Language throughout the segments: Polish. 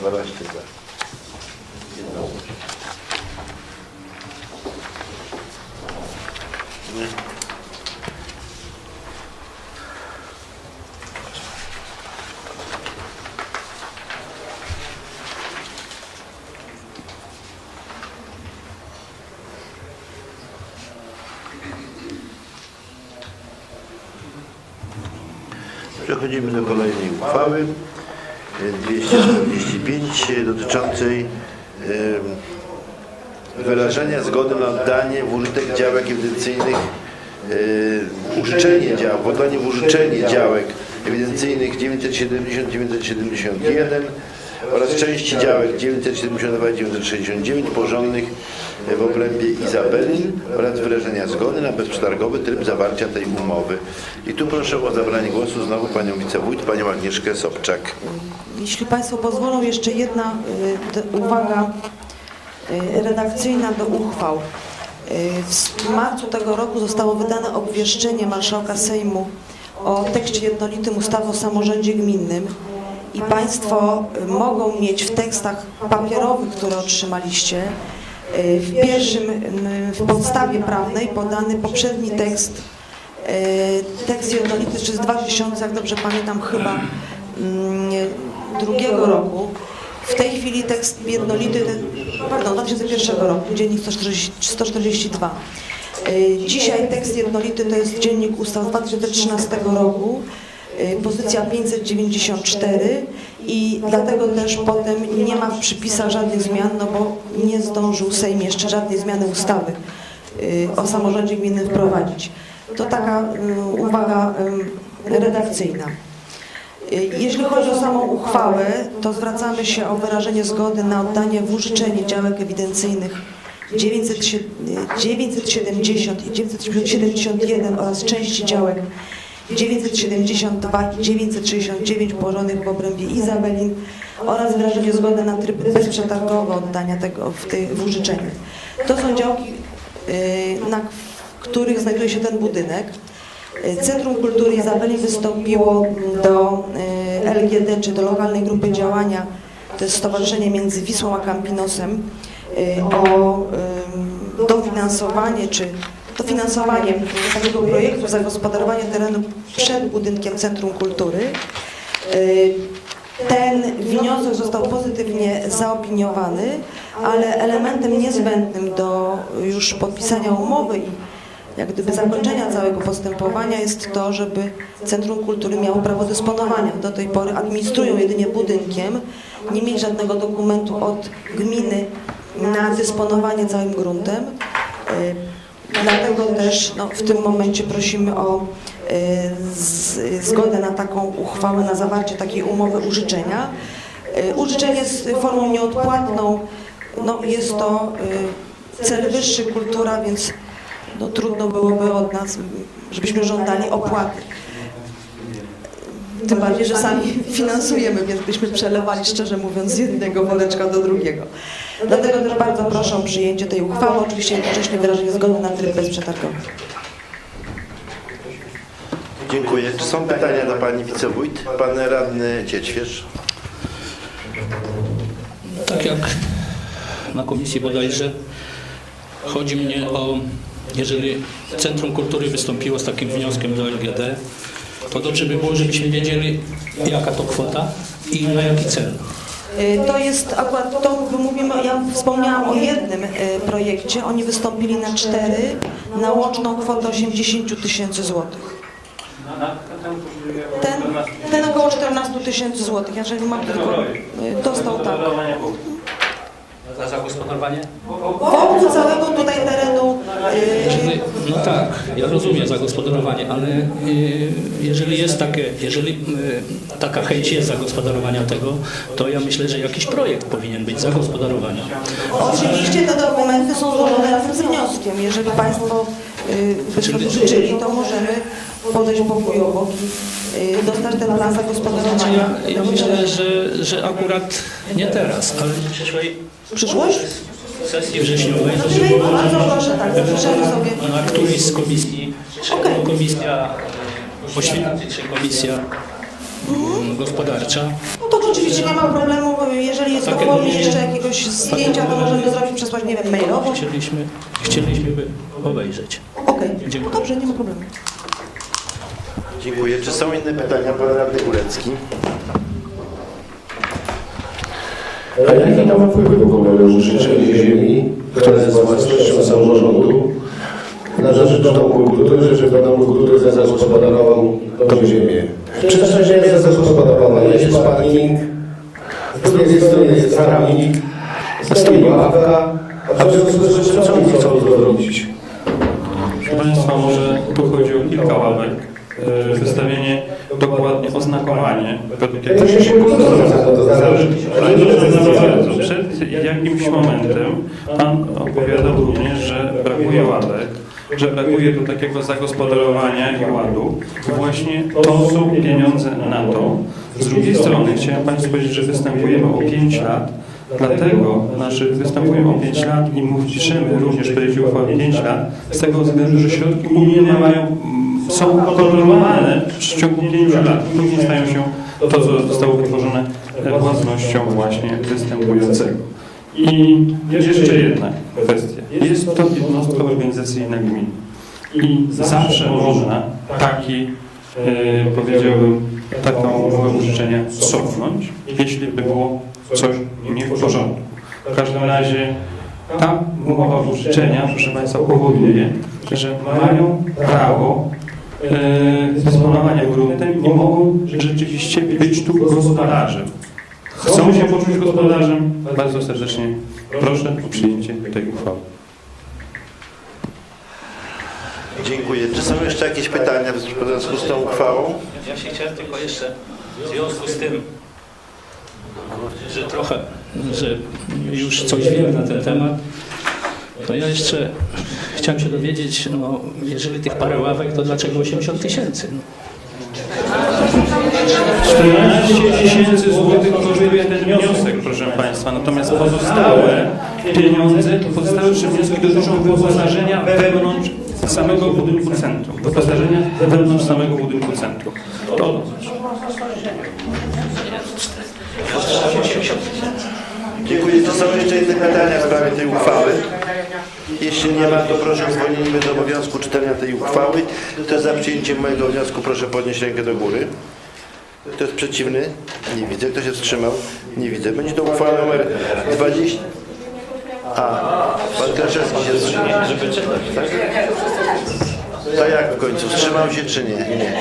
12 za. Przechodzimy do kolejnej uchwały 245 e, dotyczącej wyrażenia zgody na oddanie w użytek działek ewidencyjnych e, użyczenie działek, oddanie w użyczenie działek ewidencyjnych 970-971 oraz części działek 972 i 969 porządnych w obrębie Izabelin oraz wyrażenia zgody na bezprzetargowy tryb zawarcia tej umowy. I tu proszę o zabranie głosu znowu panią wicewójt, panią Agnieszkę Sobczak. Jeśli Państwo pozwolą, jeszcze jedna y, uwaga y, redakcyjna do uchwał. Y, W marcu tego roku zostało wydane obwieszczenie Marszałka Sejmu o tekście jednolitym ustawy o samorządzie gminnym i Państwo mogą mieć w tekstach papierowych, które otrzymaliście, w pierwszym, y, w podstawie prawnej podany poprzedni tekst E, Tekst jednolity czy z 2000, jak dobrze pamiętam, chyba mm, drugiego roku. W tej chwili tekst jednolity, pardon, 2001 roku, dziennik 140, 142. E, Dzisiaj tekst jednolity to jest dziennik ustaw z 2013 roku, pozycja 594 i dlatego też potem nie ma w przypisach żadnych zmian, no bo nie zdążył Sejm jeszcze żadnej zmiany ustawy e, o samorządzie gminnym wprowadzić. To taka y, uwaga y, redakcyjna. Y, Jeśli chodzi o samą uchwałę, to zwracamy się o wyrażenie zgody na oddanie w użyczenie działek ewidencyjnych 907 970 i 971 oraz części działek 972 i 969 położonych w obrębie Izabelin oraz wyrażenie zgody na tryb bezprzetargowy oddania tego w, tej, w użyczeniu. To są działki, y, na których znajduje się ten budynek. Centrum Kultury Izabeli wystąpiło do y, LGD, czy do lokalnej grupy działania, to jest stowarzyszenie między Wisłą a Campinosem, y, o dofinansowanie, czy dofinansowanie takiego projektu zagospodarowania terenu przed budynkiem Centrum Kultury. Y, Ten wniosek został pozytywnie zaopiniowany, ale elementem niezbędnym do już podpisania umowy i jak gdyby zakończenia całego postępowania jest to, żeby Centrum Kultury miało prawo dysponowania. Do tej pory administrują jedynie budynkiem, nie mieli żadnego dokumentu od gminy na dysponowanie całym gruntem. Dlatego też no, w tym momencie prosimy o y, zgodę na taką uchwałę, na zawarcie takiej umowy użyczenia. Y, Użyczenie jest formą nieodpłatną, no, jest to y, cel wyższy, kultura, więc no, trudno byłoby od nas, żebyśmy żądali opłaty. Tym bardziej, że sami finansujemy, więc byśmy przelewali, szczerze mówiąc, z jednego woreczka do drugiego. Dlatego też bardzo proszę o przyjęcie tej uchwały, oczywiście jednocześnie wyrażenie zgody na tryb bezprzetargowy. Dziękuję. Czy są pytania do pani wicewójt? Pan radny Ciećwierz. Tak jak na komisji bodajże, chodzi mnie o, jeżeli Centrum Kultury wystąpiło z takim wnioskiem do LGD, to dobrze by było, żebyśmy wiedzieli, jaka to kwota i na jaki cel. Y, To jest akurat to, my mówimy, ja wspomniałam o jednym y, projekcie, oni wystąpili na cztery, na łączną kwotę 80 tysięcy złotych. Ten, ten około 14 tysięcy złotych, jeżeli mam tylko, y, dostał tak. Za zagospodarowanie? Wokół całego tutaj terenu, y, Jeżeli, no tak, ja rozumiem zagospodarowanie, ale y, jeżeli jest takie, jeżeli y, taka chęć jest zagospodarowania tego, to ja myślę, że jakiś projekt powinien być zagospodarowany. Oczywiście te dokumenty są złożone razem z wnioskiem. Jeżeli Państwo y, by życzyli, to możemy podejść pokój obok i y, dostać ten plan zagospodarowania. Ja, ja myślę, że, że akurat nie teraz, ale w przyszłej Przyszłość? sesji wrześniowej, Czyli bardzo proszę, tak, zapiszemy sobie. na którejś z komisji, czy Okej. komisja oświaty, czy komisja mm, gospodarcza, No to oczywiście nie ma problemu, mi jeszcze jakiegoś zdjęcia, to możemy zrobić, przesłać, nie wiem, mailowo. Chcieliśmy, chcieliśmy by obejrzeć. Okej, Dziękuję. dobrze, nie ma problemu. Dziękuję. Czy są inne pytania? Pan radny Górecki. A jaki to ma wpływ w ogóle na użyczenie ziemi, która jest własnością samorządu, na rzecz Domu Kultury, żeby Dom Kultury zagospodarował tą ziemię? Przecież ta ziemia zagospodarowana, jest parking, z drugiej strony jest trawnik, stoi ławka, a w związku z czym co oni chcą zrobić? Proszę Państwa, może tu chodzi o kilka ławek. E, Wystawienie, dokładnie oznakowanie. według To jakiegoś- się za to zależy. Ale przed jakimś momentem Pan opowiadał również, że brakuje ławek, że brakuje tu takiego zagospodarowania i ładu. Właśnie to są pieniądze na to. Z drugiej strony chciałem Państwu powiedzieć, że występujemy o 5 lat, dlatego znaczy występujemy o 5 lat i mówimy również tej uchwale 5 lat, z tego względu, że środki unijne mają, mm, są kontrolowane w ciągu 5 lat. Później stają się to, co zostało wytworzone e, własnością właśnie występującego. I jeszcze jedna kwestia. Jest to jednostka organizacyjna gminy. I zawsze można taki, e, powiedziałbym, taką umowę użyczenia cofnąć, jeśli by było coś nie w porządku. W każdym razie ta umowa użyczenia, proszę Państwa, powoduje, że mają prawo e, dysponowania gruntem i mogą rzeczywiście być tu gospodarzem. Chcą się poczuć gospodarzem? Bardzo serdecznie proszę o przyjęcie tej uchwały. Dziękuję. Czy są jeszcze jakieś pytania w związku z tą uchwałą? Ja się chciałem tylko jeszcze w związku z tym, że trochę, że już coś wiem na ten temat, to ja jeszcze chciałem się dowiedzieć, no jeżeli tych parę ławek, to dlaczego 80 tysięcy? No. 14 tysięcy złotych kosztuje ten wniosek, proszę Państwa. Natomiast pozostałe pieniądze, pozostałe trzy wnioski dotyczą wyposażenia wewnątrz samego budynku centrum. Wyposażenia wewnątrz samego budynku centrum. To Dziękuję. Czy są jeszcze inne pytania w sprawie tej uchwały? Jeśli nie ma, to proszę o zwolnienie do obowiązku czytania tej uchwały. Kto jest za przyjęciem mojego wniosku, proszę podnieść rękę do góry. Kto jest przeciwny? Nie widzę. Kto się wstrzymał? Nie widzę. Będzie to uchwała numer 20. A, pan Kraszewski się wstrzymał. Żeby czytać, tak? To jak w końcu? Wstrzymał się czy nie? Nie.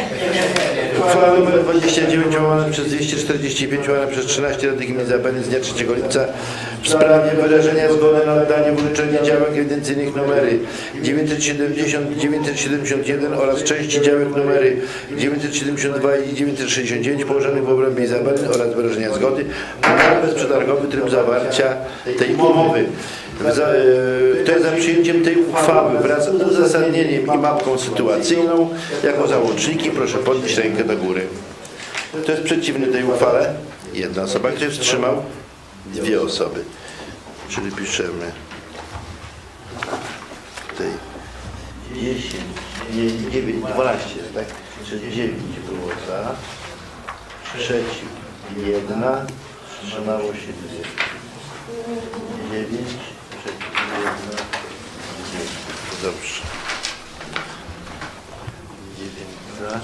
Uchwała nr 29 łamane przez 245 łamane przez 13 Rady Gminy Zapewne z dnia 3 lipca w sprawie wyrażenia zgody na oddanie w użyczenie działek ewidencyjnych numery 970, 971 oraz części działek numery 972 i 969 położonych w obrębie Izabeli oraz wyrażenia zgody na bezprzetargowy tryb zawarcia tej umowy. Za, e, jest za przyjęciem tej uchwały wraz z uzasadnieniem i mapką sytuacyjną jako załączniki, proszę podnieść rękę do góry. Kto jest przeciwny tej uchwale? Jedna osoba. Kto się wstrzymał? Dwie osoby. Czyli piszemy tej 10, nie, 9, 12, tak? Czyli 9 było za, przeciw jedna, wstrzymało się dwie. 9, dziewięć. Dobrze. 9 za,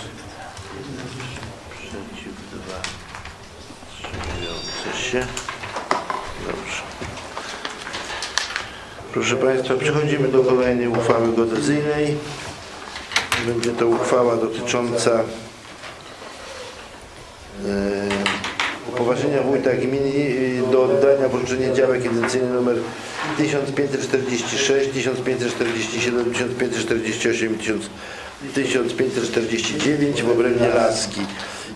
przeciw 2, wstrzymujące się. Dobrze. Proszę Państwa, przechodzimy do kolejnej uchwały geodezyjnej. Będzie to uchwała dotycząca e, upoważnienia wójta gminy e, do oddania w użyczenie działek ewidencyjnych nr 1546, 1547, 1548 1549 w obrębie Laski.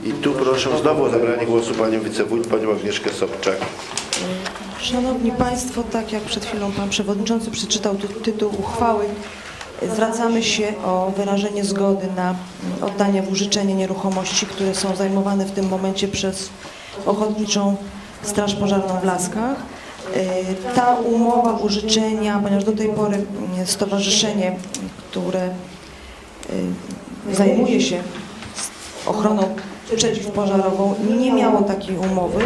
I tu proszę znowu o zabranie głosu panią wicewójt, panią Agnieszkę Sobczak. Szanowni Państwo, tak jak przed chwilą Pan Przewodniczący przeczytał tu tytuł uchwały, zwracamy się o wyrażenie zgody na oddanie w użyczenie nieruchomości, które są zajmowane w tym momencie przez Ochotniczą Straż Pożarną w Laskach. Y, Ta umowa użyczenia, ponieważ do tej pory mm, stowarzyszenie, które y, zajmuje się ochroną przeciwpożarową, nie miało takiej umowy,